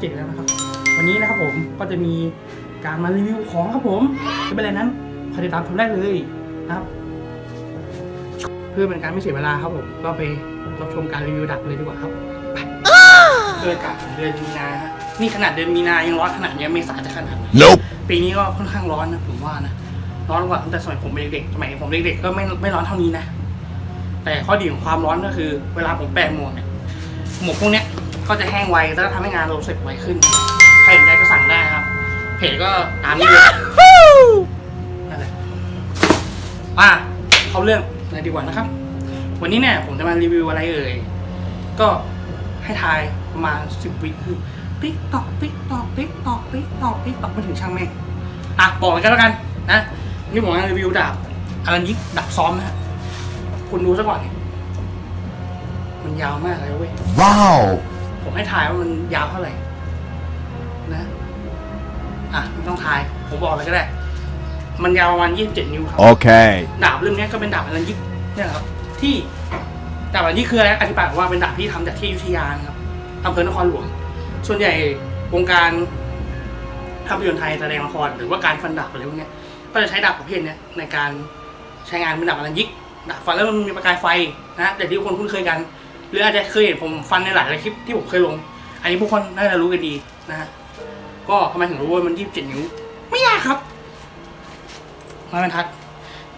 เจ็ดแล้วนะครับ วันนี้นะครับผมก็จะมีการมารีวิวของครับผมจะเป็นอะไรนั้นคอยติดตามชมได้เลยนะครับ เพื่อเป็นการไม่เสียเวลาครับผมก็ไปรับชมการรีวิวดับเลยดีกว่าครับไปเดือนอากาศของเดือนมีนาฮะนี่ขนาดเดือนมีนายังร้อนขนาดนี้เมษาจะขนาดไหน Nope. ปีนี้ก็ค่อนข้างร้อนนะผมว่านะร้อนกว่าตั้งแต่สมัยผมเป็นเด็กๆสมัยผมเด็กๆก็ไม่ไม่ร้อนเท่านี้นะแต่ข้อดีของความร้อนก็คือ เวลาผมแปรงหมวกเนี่ยหมวกพวกเนี้ย ก็จะแห้งไวแล้วก็ทำให้งานเราเสร็จไวขึ้น ใครสนใจก็สั่งได้ครับ เพจก็ตามนี้เลยนั่นแหละอะเข้าเรื่องเลยดีกว่านะครับ วันนี้เนี่ยผมจะมารีวิวอะไรเอ่ย ก็ให้ทายประมาณสิบวิคือติ๊กตอกติ๊กตอกติ๊กตอกติ๊กตอกติ๊กตอกไม่ถึงช่างแม่งอะบอกเลยกันแล้วกันนะนี่ผมจะรีวิวดาบอลันยิกดาบซ้อมนะฮะคุณดูซะก่อนเนี่ยมันยาวมากเลยเว้ย Wow. ผมให้ทายว่ามันยาวเท่าไหร่ นะ อะไม่ต้องทาย ผมบอกเลยก็ได้ มันยาวประมาณ27นิ้วครับ Okay. ดาบเล่มเนี้ยก็เป็นดาบอลันยิกเนี่ยครับ ที่ดาบอลันยิกคืออะไรอธิบายว่าเป็นดาบที่ทำจากที่อยุธยานะครับอำเภอนครหลวง ส่วนใหญ่วงการภาพยนตร์ไทยแสดงละครหรือว่าการฟันดาบอะไรพวกเนี้ยก็จะใช้ดาบประเภทเนี้ยในการใช้งานเป็นดาบอลันยิกดาบฟันแล้วมันมีประกายไฟนะแต่ที่ทุกคนคุ้นเคยกัน หรืออาจจะเคยเห็นผมฟันในหลายๆคลิปที่ผมเคยลง อันนี้พวกคนน่าจะรู้กันดีนะฮะก็ทำไมถึงรู้ว่ามันยี่สิบเจ็ดนิ้ว ไม่ยากครับไม้บรรทัด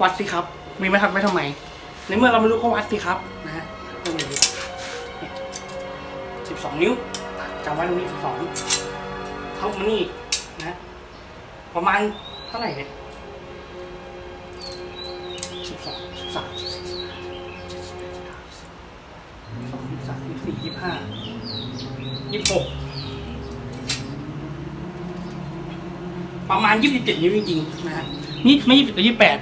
วัดสิครับ มีบรรทัดไว้ทำไม ในเมื่อเราไม่รู้ก็วัดสิครับนะฮะตรงนี้สิบสองนิ้วจำไว้ตรงนี้สิบสองเท่ามานี่นะ ประมาณเท่าไหร่เนี่ย ห้ายี่สิบหกประมาณยี่สิบเจ็ดนิ้วจริงๆนะฮะนี่ไม่ยี่สิบกับยี่สิบแปด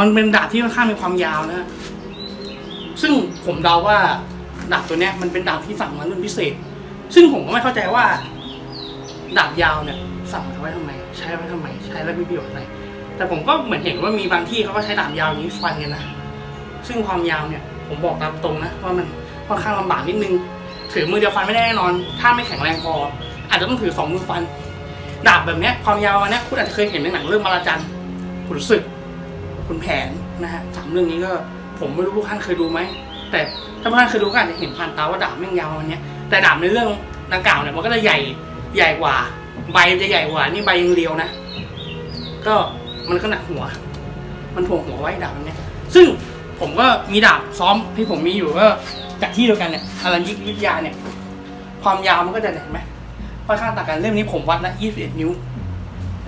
มันเป็นดาบที่ค่อนข้างมีความยาวนะซึ่งผมเดาว่าดาบตัวเนี้ยมันเป็นดาบที่สั่งมารุ่นพิเศษ ซึ่งผมก็ไม่เข้าใจว่า ดาบยาวเนี่ย สั่งมาไว้ทำไม ใช้ไว้ทำไม ใช้แล้วมีประโยชน์อะไรแต่ผมก็เหมือนเห็นว่ามีบางที่เขาก็ใช้ดาบยาวอย่างนี้ฟันกันนะซึ่งความยาวเนี่ย ผมบอกตามตรงนะว่ามันค่อนข้างลำบากนิดนึง ถือมือเดียวฟันไม่ได้แน่นอน ถ้าไม่แข็งแรงพอ อาจจะต้องถือสองมือฟัน ดาบแบบเนี้ยความยาวมันเนี้ยคุณอาจจะเคยเห็นในหนังเรื่องมาราจันขุนศึกขุนแผนนะฮะสามเรื่องนี้ก็ผมไม่รู้พวกท่านเคยดูไหม แต่ถ้าพวกท่านเคยดูก็อาจจะเห็นผ่านตาว่าดาบแม่งยาวมันเนี้ยแต่ดาบในเรื่องดังกล่าวเนี่ยมันก็จะใหญ่ใหญ่กว่า ใบจะใหญ่กว่า นี่ใบยังเรียวนะ ก็มันก็หนักหัว มันถ่วงหัวไว้ดาบมันเนี้ยซึ่งผมก็มีดาบซ้อมที่ผมมีอยู่ก็ จากที่เดียวกันเนี่ยอารันยิกวิทยาเนี่ย ความยาวมันก็จะเห็นไหมค่อนข้างต่างกันเล่มนี้ผมวัดละ21 นิ้ว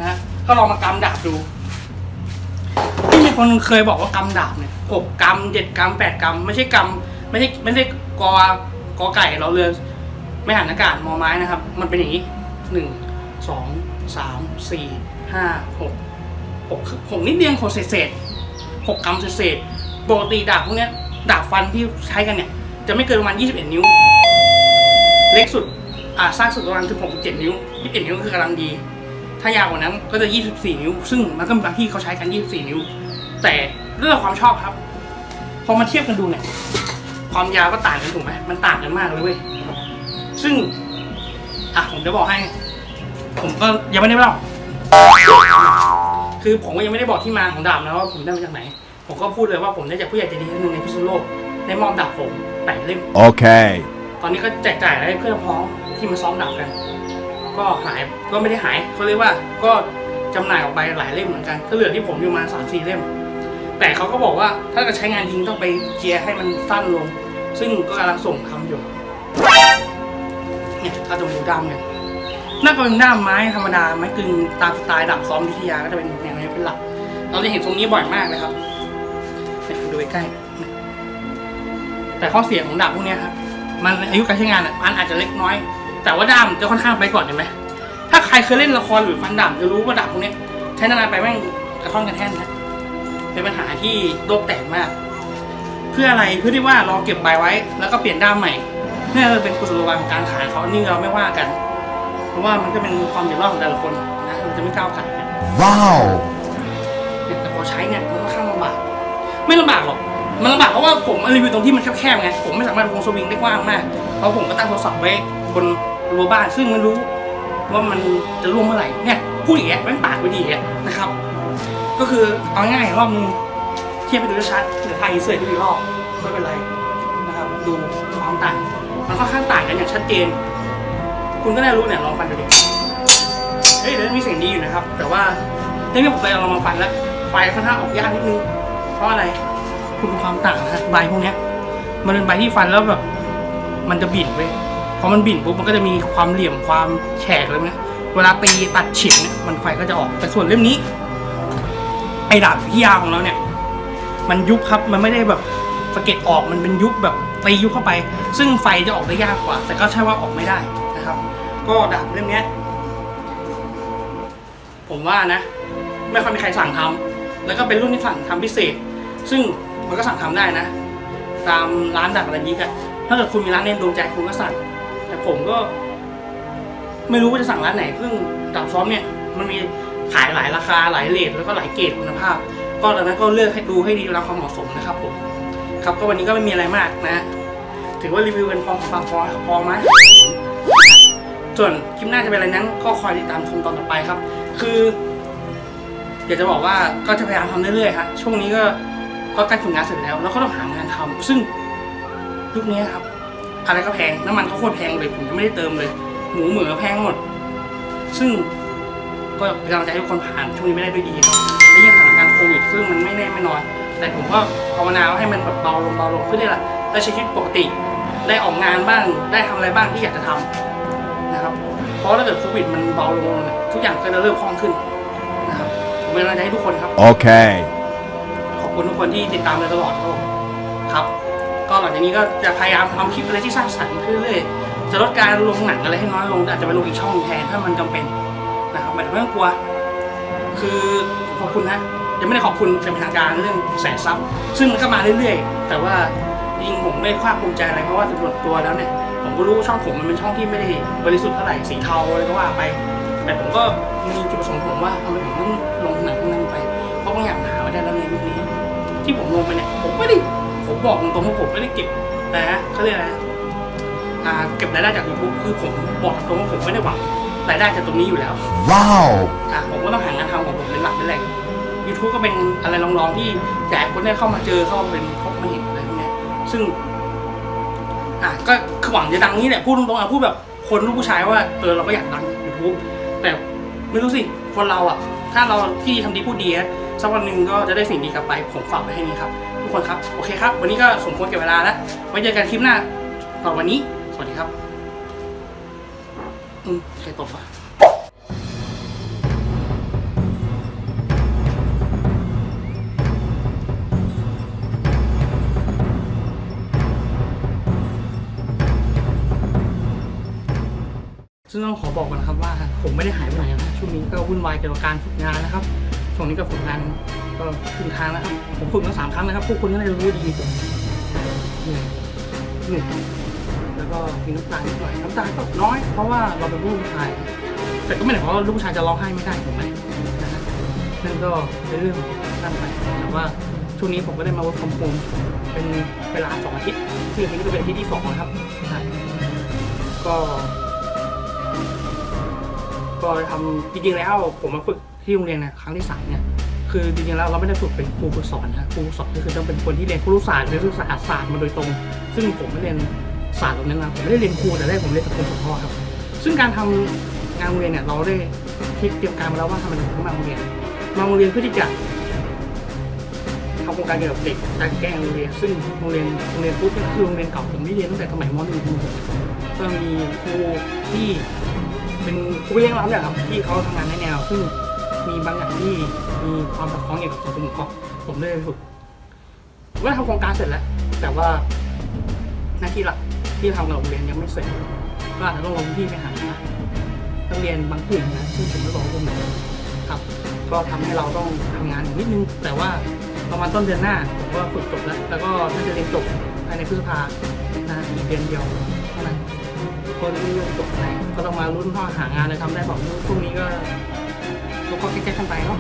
นะก็ลองมากำดาบดูที่มีคนเคยบอกว่ากำดาบเนี่ยหกกำเจ็ดกำแปดกำไม่ใช่กำไม่ใช่ไม่ใช่กอกอไก่เราเรือไม่หันอากาศมอไม้นะครับ มันเป็นอย่างนี้หนึ่งสองสามสี่ห้าหกหกหกนิดเดียวหกเศษเศษหกกำเศษเศษปกติดาบพวกเนี้ยดาบฟันที่ใช้กันเนี่ย จะไม่เกินประมาณ 21 นิ้ว เล็กสุดอ่าสั้นสุดประมาณ16.7นิ้ว 21 นิ้วคือกำลังดี ถ้ายาวกว่านั้นก็จะ 24 นิ้ว ซึ่งมันก็มีบางที่เขาใช้กัน 24 นิ้ว แต่เรื่องความชอบครับ พอมาเทียบกันดูเนี่ย ความยาวก็ต่างกันถูกไหมมันต่างกันมากเลยเว้ย ซึ่ง อะผมจะบอกให้ ผมก็ยังไม่ได้เล่า คือผมก็ยังไม่ได้บอกที่มาของดาบนะว่าผมได้มาจากไหน ผมก็พูดเลยว่าผมได้จากผู้ใหญ่ใจดีท่านหนึ่งในพิษณุโลกได้มอบดาบผม แปดเล่ม Okay. ตอนนี้ก็แจกจ่ายให้เพื่อนพ้องที่มาซ้อมดาบกัน ก็หายก็ไม่ได้หายเขาเรียกว่าก็จำหน่ายออกไปหลายเล่มเหมือนกัน ก็เหลือที่ผมอยู่มาสามสี่เล่ม แต่เขาก็บอกว่าถ้าจะใช้งานจริงต้องไปเจียร์ให้มันสั้นลง ซึ่งก็กำลังส่งทำอยู่เนี่ยถ้าจะดูด้ามเนี่ยน่าจะเป็นด้ามไม้ธรรมดาไม้กึ่งตามสไตล์ดาบซ้อมวิทยาก็จะเป็นแนวนี้เป็นหลัก เราจะเห็นตรงนี้บ่อยมากเลยครับเนี่ยดูใกล้ๆเนี่ย แต่ข้อเสียของดาบพวกเนี้ยครับมันอายุการใช้งานอะมันอาจจะเล็กน้อย แต่ว่าด้ามจะค่อนข้างไปก่อนเห็นไหมถ้าใครเคยเล่นละครหรือฟันดาบจะรู้ว่าดาบพวกเนี้ยใช้นานๆไปแม่งกระท่อนกระแท่นนะเป็นปัญหาที่โลกแตกมาก เพื่ออะไรเพื่อที่ว่าเราเก็บใบไว้ แล้วก็เปลี่ยนด้ามใหม่เพื่อเป็นกุศโลบายของการขายเขานี่เราไม่ว่ากัน เพราะว่ามันก็เป็นความเดือดร้อนของแต่ละคนนะเราจะไม่ก้าวไก่ายนะ Wow. แต่พอใช้เนี่ยมันค่อนข้างลำบากไม่ลำบากหรอก มันลำบากเพราะว่าผมรีวิวตรงที่มันแคบๆไงผมไม่สามารถวงสวิงได้กว้างมากเพราะผมก็ตั้งโทรศัพท์ไว้บนรั้วบ้านซึ่งไม่รู้ว่ามันจะร่วงเมื่อไหร่เนี่ยพูดอย่างเงี้ยแม่งปากไม่ดีอะนะครับ ก็คือเอาง่ายๆรอบนึงเทียบไปดูชัดๆหรือไทยเสยดูอีกรอบไม่เป็นไรนะครับดูความต่างมันค่อนข้างต่างกันอย่างชัดเจน คุณก็ได้รู้เนี่ยลองฟันดูดิเฮ้ยเดี๋ยวมีเสียงดีอยู่นะครับ แต่ว่าเรื่องนี้ผมไปลองมาฟันแล้วไฟค่อนข้างออกยากนิดนึงเพราะอะไร คุณความต่างนะใบพวกเนี้ย มันเป็นใบที่ฟันแล้วแบบ มันจะบิ่นไปพอมันบิ่นปุ๊บมันก็จะมีความเหลี่ยมความแฉกเลยนะเวลาตีตัดเฉียงเนี่ยมันไฟก็จะออกแต่ส่วนเล่มนี้ ไอ้ดาบพิยาของเราเนี่ย มันยุบครับมันไม่ได้แบบสะเก็ดออกมันเป็นยุบแบบตียุบเข้าไป ซึ่งไฟจะออกได้ยากกว่า แต่ก็ใช่ว่าออกไม่ได้นะครับ ก็ดาบเล่มนี้ผมว่านะ ไม่ค่อยมีใครสั่งทำแล้วก็เป็นรุ่นที่สั่งทำพิเศษ ซึ่ง มันก็สั่งทำได้นะ ตามร้านดักอะไรนี้กันถ้าเกิดคุณมีร้านเน้นดวงใจคุณก็สั่ง แต่ผมก็ ไม่รู้ว่าจะสั่งร้านไหนซึ่งดาบซ้อมเนี่ย มันมีขายหลายราคาหลายเลทแล้วก็หลายเกรดคุณภาพ ก็ดังนั้นก็เลือกให้ดูให้ดีตามความเหมาะสมนะครับผมครับก็วันนี้ก็ไม่มีอะไรมากนะถือว่ารีวิวกันพอฟังพอพอไหมส่วนคลิปหน้าจะเป็นอะไรนั้นก็คอยติดตามชมตอนต่อไปครับ คืออยากจะบอกว่าก็จะพยายามทำเรื่อยๆฮะช่วงนี้ก็ ก็ใกล้ถึงงานเสร็จแล้ว แล้วก็ต้องหางานทำซึ่งยุคนี้ครับอะไรก็แพงน้ำมันก็โคตรแพงเลยผมยังไม่ได้เติมเลย หมูเหมือแพงหมด ซึ่งก็เป็นกำลังใจให้ทุกคนผ่านช่วงนี้ไม่ได้ด้วยดีครับและยังสถานการณ์โควิด ซึ่งมันไม่แน่ไม่นอน แต่ผมก็ภาวนาให้มันแบบเบาลงเบาลงเพื่อที่จะได้ใช้ชีวิตปกติ ได้ออกงานบ้างได้ทำอะไรบ้างที่อยากจะทำนะครับเพราะถ้าเกิดโควิดมันเบาลงทุกอย่างก็จะเริ่มคล่องขึ้นนะครับผมเป็นกำลังใจให้ทุกคนครับ Okay. ขอบคุ ณทุกคนที่ติดตามมาตลอดครับ ก็หลังจากนี้ก็จะพยายามทำคลิปอะไรที่สร้างสรรค์ขึ้นเรื่อยจะลดการลงหนังอะไรให้น้อยลงอาจจะไปลงอีกช่องแทนถ้ามันจำเป็นนะครับไม่ต้องกลัว คือขอบคุณนะยังไม่ได้ขอบคุณเป็นทางการเรื่องแสนซับซึ่งมันก็มาเรื่อยๆ แต่ว่าจริงผมไม่ภาคภูมิใจอะไรเพราะว่าส่วนตัวแล้วเนี่ยผมก็รู้ช่องผมมันเป็นช่องที่ไม่ได้บริสุทธิ์เท่าไหร่สีเทาอะไรก็ว่าไป แต่ผมก็มีจุดประสงค์ผมว่าทำไมผมต้องลงหนังพวกนั้นไปเพราะบางอย่างมันหาไม่ได้แล้วในยุคนี้ ที่ผมลงไปเนี่ยผมไม่ได้ผมบอกตรงๆว่าผมไม่ได้เก็บแต่เขาเรียกอะไรนะอ่าเก็บรายได้จากยูทูบคือผมบอกตรงๆว่าผมไม่ได้หวังรายได้จากตรงนี้อยู่แล้ว Wow. อะผมก็ต้องหางานทำของผมเป็นหลักเป็นแหล่งยูทูบก็เป็นอะไรลองๆที่อยากให้คนได้เข้ามาเจอเข้ามาเป็นพบมาเห็นอะไรพวกเนี้ยซึ่ง อะก็คือหวังจะดังนี้แหละพูดตรงๆอะพูดแบบคนลูกผู้ชายว่าเออเราก็อยากดังยูทูบแต่ไม่รู้สิคนเราอะ ถ้าเราที่ทำดีพูดดีอะ สักวันหนึ่งก็จะได้สิ่งดีกลับไป ผมฝากไว้ให้นี้ครับ ทุกคนครับ โอเคครับ วันนี้ก็สมควรเก็บเวลาแล้วไว้เจอกันคลิปหน้าต่อวันนี้ สวัสดีครับ อืมใครตบวะซึ่งต้องขอบอกก่อนนะครับว่าผมไม่ได้หายไปไหนนะช่วงนี้ก็วุ่นวายเกี่ยวกับการฝึกงานนะครับ ช่วงนี้ก็ฝึกงานก็ครึ่งทางแล้วครับ ผมฝึกมาสามครั้งนะครับ พวกคุณก็ได้รู้ดีเหนื่อยเหนื่อยแล้วก็มีน้ำตานิดหน่อยน้ำตาก็น้อย เพราะว่าเราเป็นผู้ชาย แต่ก็ไม่ได้เพราะว่าลูกผู้ชายจะร้องไห้ไม่ได้ถูกไหมนะฮะนั่นก็เป็นเรื่องนั่นไปแต่ว่าช่วงนี้ผมก็ได้มา work from home เป็นเวลาสองอาทิตย์ซึ่งอันนี้ก็เป็นอาทิตย์ที่สองนะครับใช่ก็ ก็ทำจริงๆแล้วผมมาฝึกที่โรงเรียนนะครั้งที่สามเนี่ยคือจริงๆแล้วเราไม่ได้ฝึกเป็นครูฝึกสอนนะครูสอนก็คือต้องเป็นคนที่เรียนครุศาสตร์หรือศาสตร์ศาสตร์มาโดยตรง ซึ่งผมไม่เรียนศาสตร์ตรงนั้นนะผมไม่ได้เรียนครูแต่แรกผมเรียนสังคมสงเคราะห์ครับ ซึ่งการทำงานโรงเรียนเนี่ยเราได้คิดเตรียมการมาแล้วว่าทำไมเราถึงมาโรงเรียนมาโรงเรียนเพื่อที่จะทำโครงการเกี่ยวกับเด็กการแก้โรงเรียน ซึ่งโรงเรียนโรงเรียนพุทธเนี่คือโรงเรียนเก่าผมไม่เรียนตั้งแต่สมัยม .1 ถึงม .6 ก็มีครูที่ เป็นครูเลี้ยงเราเนี่ยครับที่เขาทำงานในแนว ซึ่งมีบางอย่างที่มีความสอดคล้องเกี่ยวกับสังคมสงเคราะห์ผมได้ไปฝึกผมก็ทำโครงการเสร็จแล้ว แต่ว่าหน้าที่หลักที่ทำกับโรงเรียนยังไม่เสร็จก็อาจจะต้องลงที่ไปหานักเรียนบางกลุ่มนะซึ่งผมไม่บอกว่าพวกไหนครับ ก็ทำให้เราต้องทำงานอีกนิดนึง แต่ว่าประมาณต้นเดือนหน้าผมก็ฝึกจบแล้ว แล้วก็น่าจะเรียนจบภายในพฤษภานะอีกเดือนเดียวเท่านั้น คนที่เรียนจก็ต้องมาลุ้นพ่อหางานอะไรทำได้บอกช่งนี้ก็ก็แก้ๆกันไปเนาะ